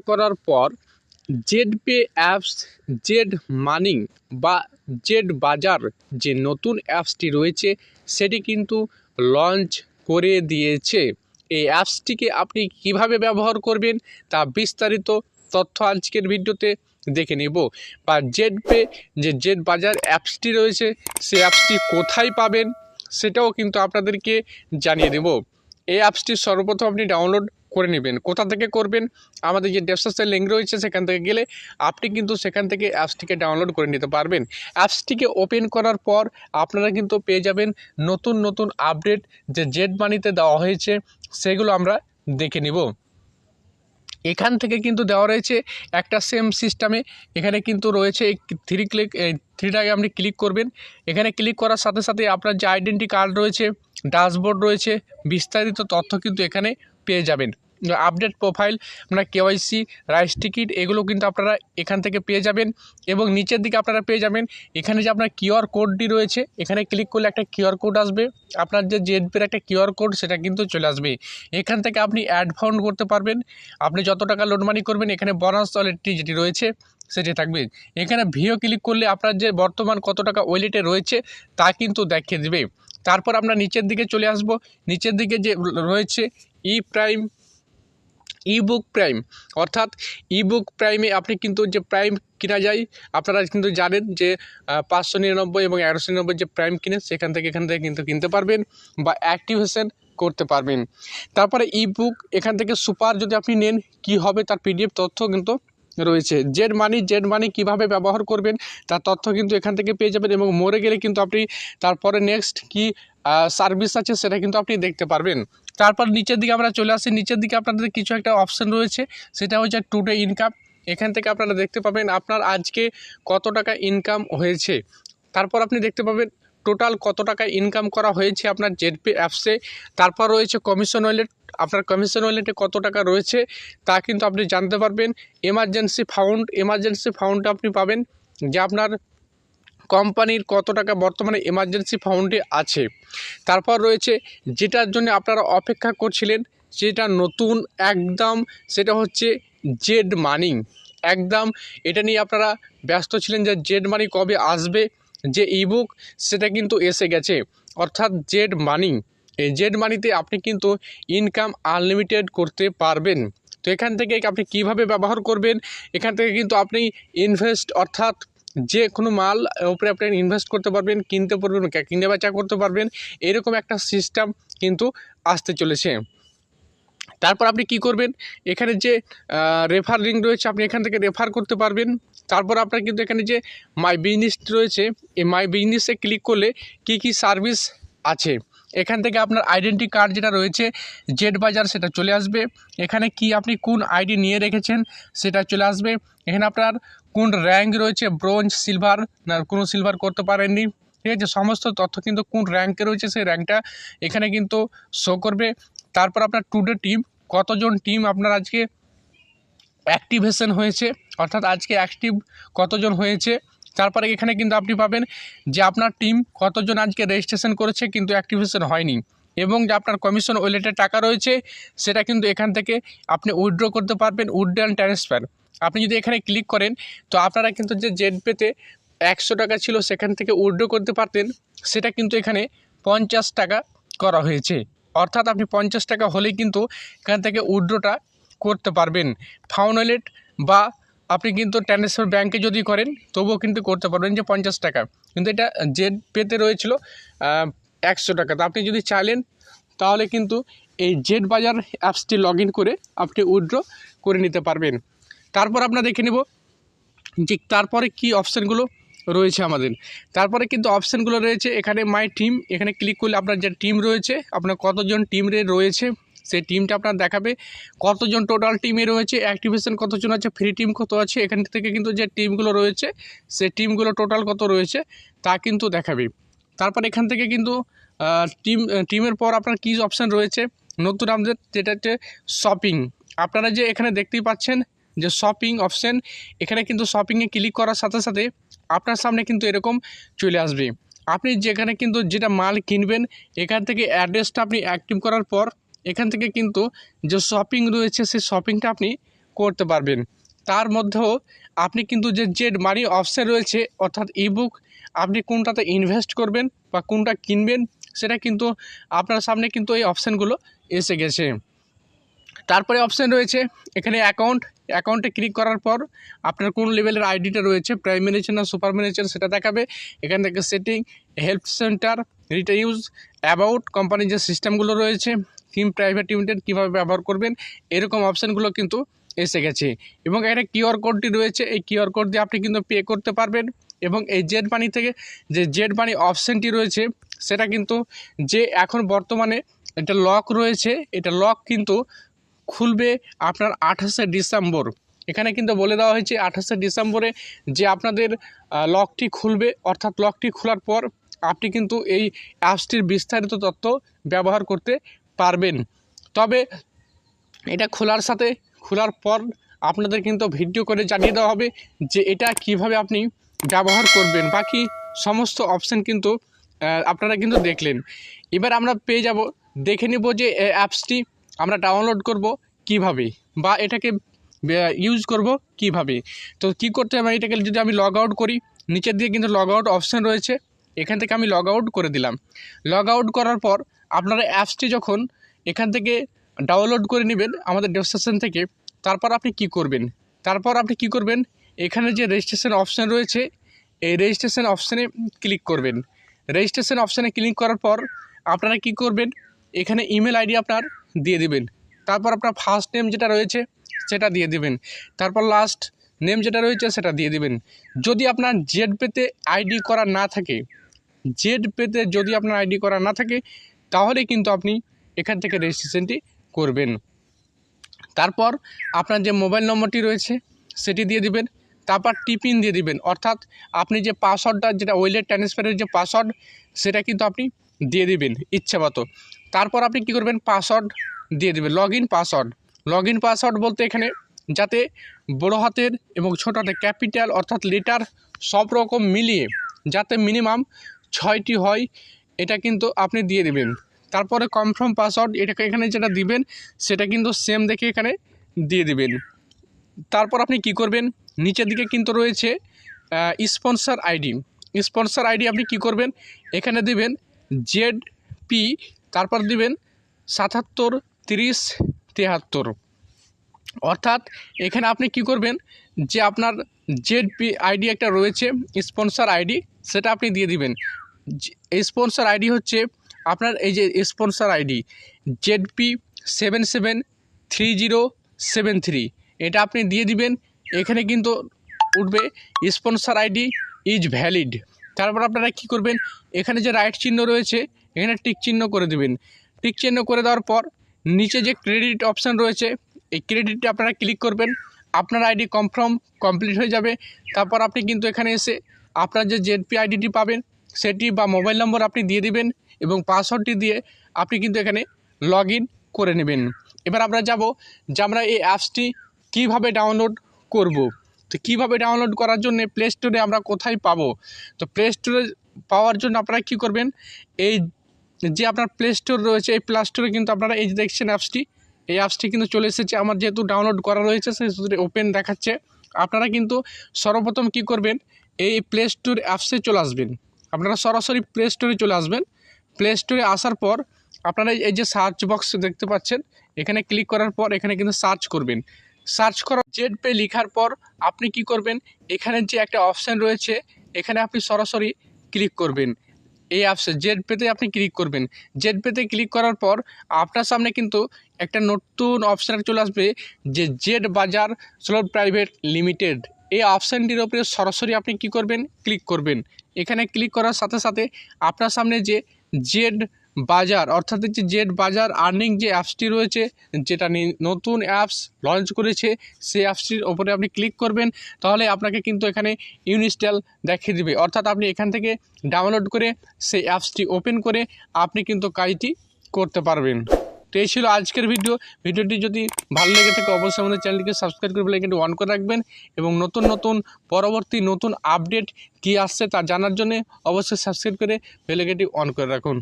করার পর Z Pay apps Z Money বা জেড বাজার যে নতুন অ্যাপসটি রয়েছে, সেটি কিন্তু লঞ্চ করে দিয়েছে। এই অ্যাপসটিকে আপনি কীভাবে ব্যবহার করবেন, তা বিস্তারিত তথ্য আজকের ভিডিওতে দেখে নেব। বা জেড পে যে জেড বাজার অ্যাপসটি রয়েছে সেই অ্যাপসটি কোথায় পাবেন, সেটাও কিন্তু আপনাদেরকে জানিয়ে দেব। এই অ্যাপসটি সর্বপ্রথম আপনি ডাউনলোড করে নেবেন। কোথা থেকে করবেন? আমাদের যে ডেসক্রিপশন লিঙ্ক রয়েছে সেখান থেকে গেলে আপনি কিন্তু সেখান থেকে অ্যাপসটিকে ডাউনলোড করে নিতে পারবেন। অ্যাপসটিকে ওপেন করার পর আপনারা কিন্তু পেয়ে যাবেন নতুন নতুন আপডেট যে জেড মানিতে দেওয়া হয়েছে, সেগুলো আমরা দেখে নিব। এখান থেকে কিন্তু দেওয়া রয়েছে একটা সেম সিস্টেমে। এখানে কিন্তু রয়েছে থ্রি ক্লিক থ্রিটাকে আপনি ক্লিক করবেন। এখানে ক্লিক করার সাথে সাথে আপনার যে আইডেন্টি কার্ড রয়েছে, ড্যাশবোর্ড রয়েছে, বিস্তারিত তথ্য কিন্তু এখানে পেয়ে যাবেন। আপডেট প্রোফাইল আপনার কেওয়াইসি রাইস টিকিট এগুলো কিন্তু আপনারা এখান থেকে পেয়ে যাবেন এবং নিচের দিকে আপনারা পেয়ে যাবেন। এখানে যে আপনার কিউআর কোডটি রয়েছে, এখানে ক্লিক করলে একটা কিউআর কোড আসবে। আপনার যে জেডপির একটা কিউআর কোড সেটা কিন্তু চলে আসবে। এখান থেকে আপনি অ্যাড ফাউন্ড করতে পারবেন। আপনি যত টাকা লোড মানি করবেন, এখানে বনাস ওয়ালেটটি যেটি রয়েছে, সেটি থাকবে। এখানে ভিও ক্লিক করলে আপনার যে বর্তমান কত টাকা ওয়েলেটে রয়েছে, তা কিন্তু দেখিয়ে দেবে। তারপর আমরা নিচের দিকে চলে আসব। নিচের দিকে যে রয়েছে ই প্রাইম ই বুক প্রাইম। অর্থাৎ ই বুক প্রাইমে আপনি কিন্তু যে প্রাইম কেনা যায়, আপনারা কিন্তু জানেন যে পাঁচশো নিরানব্বই এবং এগারোশো নিরানব্বই যে প্রাইম কিনে, সেখান থেকে এখান থেকে কিন্তু কিনতে পারবেন বা অ্যাক্টিভেশন করতে পারবেন। তারপরে ই বুক এখান থেকে সুপার যদি আপনি নেন, কি হবে তার পিডিএফ তথ্য কিন্তু রয়েছে। জেড মানি জেড মানি কীভাবে ব্যবহার করবেন, তার তথ্য কিন্তু এখান থেকে পেয়ে যাবেন এবং মরে গেলে কিন্তু আপনি তারপরে নেক্সট কি সার্ভিস আছে, সেটা কিন্তু আপনি দেখতে পারবেন। তারপর নিচের দিকে আমরা চলে আসি। নিচের দিকে আপনাদের কিছু একটা অপশান রয়েছে, সেটা হচ্ছে টুডে ইনকাম এখান থেকে আপনারা দেখতে পাবেন আপনার আজকে কত টাকা ইনকাম হয়েছে। তারপর আপনি দেখতে পাবেন টোটাল কত টাকা ইনকাম করা হয়েছে আপনার জেডপি অ্যাপসে তারপর রয়েছে কমিশন ওয়ালেট আপনার কমিশন ওয়ালেটে কত টাকা রয়েছে, তা কিন্তু আপনি জানতে পারবেন। এমার্জেন্সি ফাউন্ড এমার্জেন্সি ফাউন্ড আপনি পাবেন, যে আপনার কোম্পানির কত টাকা বর্তমানে এমার্জেন্সি ফাউন্ডে আছে। তারপর রয়েছে, যেটার জন্য আপনারা অপেক্ষা করছিলেন, যেটা নতুন একদম, সেটা হচ্ছে জেড মানি। একদম, এটা নিয়ে আপনারা ব্যস্ত ছিলেন যে জেড মানি কবে আসবে, যে ইবুক সেটা কিন্তু এসে গেছে। অর্থাৎ জেড মানি, এই জেড মানিতে আপনি কিন্তু ইনকাম আনলিমিটেড করতে পারবেন। তো এখান থেকে আপনি কীভাবে ব্যবহার করবেন? এখান থেকে কিন্তু আপনি ইনভেস্ট অর্থাৎ যে কোনো মাল ওপরে আপনি ইনভেস্ট করতে পারবেন, কিনতে পারবেন কিনে বেচা করতে পারবেন, এরকম একটা সিস্টেম কিন্তু আসতে চলেছে। তারপর আপনি কি করবেন? এখানে যে রেফার লিঙ্ক রয়েছে, আপনি এখান থেকে রেফার করতে পারবেন। তারপর আপনার কিন্তু এখানে যে মাই বিজনেস রয়েছে, এই মাই বিজনেসে ক্লিক করলে কি কি সার্ভিস আছে? এখান থেকে আপনার আইডেন্টি কার্ড যেটা রয়েছে জেড বাজার সেটা চলে আসবে। এখানে কি আপনি কোন আইডি নিয়ে রেখেছেন, সেটা চলে আসবে। এখানে আপনার কোন র্যাঙ্ক রয়েছে ব্রোঞ্জ সিলভার না কোনো সিলভার করতে পারেননি। ঠিক আছে, সমস্ত তথ্য কিন্তু কোন র্যাঙ্কে রয়েছে সেই র্যাঙ্কটা এখানে কিন্তু শো করবে। তারপর আপনার টুডে টিম কতজন টিম আপনার আজকে অ্যাক্টিভেশন হয়েছে, অর্থাৎ আজকে অ্যাক্টিভ কতজন হয়েছে। তারপরে এখানে কিন্তু আপনি পাবেন যে আপনার টিম কতজন আজকে রেজিস্ট্রেশন করেছে কিন্তু অ্যাক্টিভেশন হয়নি এবং যে আপনার কমিশন ওয়েলেটের টাকা রয়েছে, সেটা কিন্তু এখান থেকে আপনি উইথড্র করতে পারবেন উইথড্র অ্যান্ড ট্রান্সফার আপনি যদি এখানে ক্লিক করেন, তো আপনারা কিন্তু যে জেড পেতে একশো টাকা ছিল সেখান থেকে উইথড্র করতে পারতেন, সেটা কিন্তু এখানে পঞ্চাশ টাকা করা হয়েছে। অর্থাৎ আপনি পঞ্চাশ টাকা হলেই কিন্তু এখান থেকে উইথড্রটা করতে পারবেন। ফাউন ওয়ালেট বা আপনি কিন্তু ট্রান্সফার ব্যাঙ্কে যদি করেন, তবুও কিন্তু করতে পারবেন যে পঞ্চাশ টাকা। কিন্তু এটা জেড পেতে রয়েছিল একশো টাকা। তো আপনি যদি চাইলেন, তাহলে কিন্তু এই জেড বাজার অ্যাপসটি লগ করে আপনি উইথড্র করে নিতে পারবেন। তারপর আপনার দেখে নেব যে তারপরে কি অপশানগুলো রয়েছে আমাদের। তারপরে কিন্তু অপশানগুলো রয়েছে এখানে মাই টিম। এখানে ক্লিক করলে আপনার যে টিম রয়েছে, আপনার কতজন টিম রয়েছে সেই টিমটা আপনার দেখাবে। কতজন টোটাল টিমে রয়েছে, অ্যাক্টিভেশন কতজন আছে, ফ্রি টিম কত আছে, এখান থেকে কিন্তু যে টিমগুলো রয়েছে সেই টিমগুলো টোটাল কত রয়েছে, তা কিন্তু দেখাবে। তারপর এখান থেকে কিন্তু টিম, টিমের পর আপনার কী অপশান রয়েছে, নতুন আমাদের যেটা হচ্ছে শপিং আপনারা যে এখানে দেখতেই পাচ্ছেন যে শপিং অপশান এখানে কিন্তু শপিংয়ে ক্লিক করার সাথে সাথে আপনার সামনে কিন্তু এরকম চলে আসবে। আপনি যেখানে কিন্তু যেটা মাল কিনবেন, এখান থেকে অ্যাড্রেসটা আপনি অ্যাক্টিভ করার পর, এখান থেকে কিন্তু যে শপিং রয়েছে সেই শপিংটা আপনি করতে পারবেন। তার মধ্যেও আপনি কিন্তু যে জেড মানি অপশান রয়েছে, অর্থাৎ ইবুক আপনি কোনটাতে ইনভেস্ট করবেন বা কোনটা কিনবেন, সেটা কিন্তু আপনার সামনে কিন্তু এই অপশানগুলো এসে গেছে। তারপরে অপশান রয়েছে, এখানে অ্যাকাউন্ট অ্যাকাউন্টে ক্লিক করার পর আপনার কোন লেভেলের আইডিটা রয়েছে প্রাইম ম্যানেজার না সুপার ম্যানেজার সেটা দেখাবে। এখান থেকে সেটিং হেল্প সেন্টার রিটা ইউজ অ্যাবাউট কোম্পানির যে সিস্টেমগুলো রয়েছে থিম প্রাইভেট লিমিটেড কীভাবে ব্যবহার করবেন, এরকম অপশানগুলো কিন্তু এসে গেছে। এবং এখানে কিউআর কোডটি রয়েছে, এই কিউআর কোড দিয়ে আপনি কিন্তু পে করতে পারবেন। এবং এই জেড মানি থেকে যে জেড মানি অপশানটি রয়েছে, সেটা কিন্তু যে এখন বর্তমানে এটা লক রয়েছে, এটা লক কিন্তু খুলবে আপনার আঠাশে ডিসেম্বর। এখানে কিন্তু বলে দেওয়া হয়েছে আঠাশে ডিসেম্বরে যে আপনাদের লকটি খুলবে, অর্থাৎ লকটি খোলার পর আপনি কিন্তু এই অ্যাপসটির বিস্তারিত তথ্য ব্যবহার করতে পারবেন। তবে এটা খোলার সাথে, খোলার পর আপনাদের কিন্তু ভিডিও করে জানিয়ে দেওয়া হবে যে এটা কীভাবে আপনি ব্যবহার করবেন। বাকি সমস্ত অপশান কিন্তু আপনারা কিন্তু দেখলেন। এবার আমরা পেয়ে যাব, দেখে নিব যে অ্যাপসটি আমরা ডাউনলোড করব কীভাবে? বা এটাকে ইউজ করব কীভাবে? তো কি করতে হবে? এটাকে যদি আমি লগ আউট করি, নিচের দিকে কিন্তু লগ আউট অপশান রয়েছে। এখান থেকে আমি লগ আউট করে দিলাম। লগ আউট করার পর, আপনারা অ্যাপসটি যখন এখান থেকে ডাউনলোড করে নেবেন আমাদের ডেসক্রিপশন থেকে, তারপর আপনি কি করবেন? তারপর আপনি কি করবেন? এখানে যে রেজিস্ট্রেশন অপশান রয়েছে, এই রেজিস্ট্রেশন অপশানে ক্লিক করবেন। রেজিস্ট্রেশন অপশানে ক্লিক করার পর, আপনারা কি করবেন? এখানে ইমেল আইডি আপনার দিয়ে দিবেন। তারপর আপনার ফার্স্ট নেম যেটা রয়েছে, সেটা দিয়ে দিবেন। তারপর লাস্ট নেম যেটা রয়েছে, সেটা দিয়ে দিবেন। যদি আপনার জেড পেতে আইডি করা না থাকে জেড পেতে যদি আপনার আইডি করা না থাকে, তাহলে কিন্তু আপনি এখান থেকে রেজিস্ট্রেশনটি করবেন। তারপর আপনার যে মোবাইল নম্বরটি রয়েছে, সেটি দিয়ে দিবেন। তারপর টিপিন দিয়ে দিবেন। অর্থাৎ আপনি যে পাসওয়ার্ডটা যেটা ওয়েলেট ট্রান্সফারের যে পাসওয়ার্ড সেটা কিন্তু আপনি দিয়ে দিবেন, ইচ্ছে মতো। তারপর আপনি কি করবেন? পাসওয়ার্ড দিয়ে দেবেন। Log in password log in password বলতে এখানে যাতে বড় হাতের এবং ছোট হাতের ক্যাপিটাল অর্থাৎ লেটার সব রকম মিলিয়ে যাতে মিনিমাম ছয়টি হয়, এটা কিন্তু আপনি দিয়ে দেবেন। তারপরে কনফার্ম পাসওয়ার্ড এটাকে এখানে যেটা দিবেন, সেটা কিন্তু সেম দেখে এখানে দিয়ে দিবেন। তারপর আপনি কি করবেন? নিচের দিকে কিন্তু রয়েছে স্পন্সর আইডি স্পন্সর আইডি আপনি কি করবেন? এখানে দেবেন জেড পি তারপর দিবেন সাতাত্তর, তিরিশ, তেহাত্তর। অর্থাৎ এখানে আপনি কি করবেন, যে আপনার জেড পি আইডি একটা রয়েছে স্পন্সর আইডি সেটা আপনি দিয়ে দিবেন। স্পন্সর আইডি হচ্ছে আপনার এই যে sponsor ID Z P seven seven three zero seven three এটা আপনি দিয়ে দিবেন, এখানে কিন্তু উঠবে স্পন্সর আইডি ইজ ভ্যালিড তারপর আপনারা কি করবেন, এখানে যে রাইট চিহ্ন রয়েছে এখানে টিক চিহ্ন করে দেবেন। টিক চিহ্ন করে দেওয়ার পর নিচে যে ক্রেডিট অপশান রয়েছে, এই ক্রেডিটে আপনারা ক্লিক করবেন। আপনার আইডি কনফার্ম, কমপ্লিট হয়ে যাবে। তারপর আপনি কিন্তু এখানে এসে আপনার যে জেডপি আইডিটি পাবেন, সেটি বা মোবাইল নম্বর আপনি দিয়ে দিবেন এবং পাসওয়ার্ডটি দিয়ে আপনি কিন্তু এখানে লগ করে নেবেন। এবার আমরা যাব যে আমরা এই অ্যাপসটি কীভাবে ডাউনলোড করব। তো কীভাবে ডাউনলোড করার জন্য প্লে স্টোরে আমরা কোথায় পাবো? তো প্লে স্টোরে পাওয়ার জন্য আপনারা কী করবেন? এই যে আপনার প্লে স্টোর রয়েছে, এই প্লে স্টোরে কিন্তু আপনারা এই যে দেখছেন অ্যাপসটি, এই অ্যাপসটি কিন্তু চলে এসেছে। আমার যেহেতু ডাউনলোড করা রয়েছে সূত্রে ওপেন দেখাচ্ছে। আপনারা কিন্তু সর্বপ্রথম কি করবেন, এই প্লে স্টোর অ্যাপসে চলে আসবেন। আপনারা সরাসরি প্লে স্টোরে চলে আসবেন। প্লে স্টোরে আসার পর আপনারা এই যে সার্চ বক্স দেখতে পাচ্ছেন, এখানে ক্লিক করার পর এখানে কিন্তু সার্চ করবেন। সার্চ করার জেড পে লেখার পর আপনি কি করবেন, এখানে যে একটা অপশান রয়েছে, এখানে আপনি সরাসরি ক্লিক করবেন। এই অ্যাপসে জেড পেতে আপনি ক্লিক করবেন। জেড পেতে ক্লিক করার পর আপনার সামনে কিন্তু একটা নতুন অপশান চলে আসবে যে জেড বাজার স্লোড প্রাইভেট লিমিটেড এই অপশানটির ওপরে সরাসরি আপনি কি করবেন? ক্লিক করবেন। এখানে ক্লিক করার সাথে সাথে আপনার সামনে যে জেড বাজার, অর্থাৎ যে জেড বাজার আর্নিং যে অ্যাপসটি রয়েছে, যেটা নি- নতুন অ্যাপস লঞ্চ করেছে, সেই অ্যাপসটির ওপরে আপনি ক্লিক করবেন, তাহলে আপনাকে কিন্তু এখানে ইনস্টল দেখিয়ে দেবে। অর্থাৎ আপনি এখান থেকে ডাউনলোড করে সেই অ্যাপসটি ওপেন করে আপনি কিন্তু কাজটি করতে পারবেন। তো এই ছিল আজকের ভিডিও ভিডিওটি যদি ভালো লেগে থাকে, অবশ্যই আমাদের চ্যানেলটিকে সাবস্ক্রাইব করে বেলাইকনটি অন করে রাখবেন এবং নতুন নতুন, পরবর্তী নতুন আপডেট কী আসছে তা জানার জন্য অবশ্যই সাবস্ক্রাইব করে বেলাইকনটি অন করে রাখুন।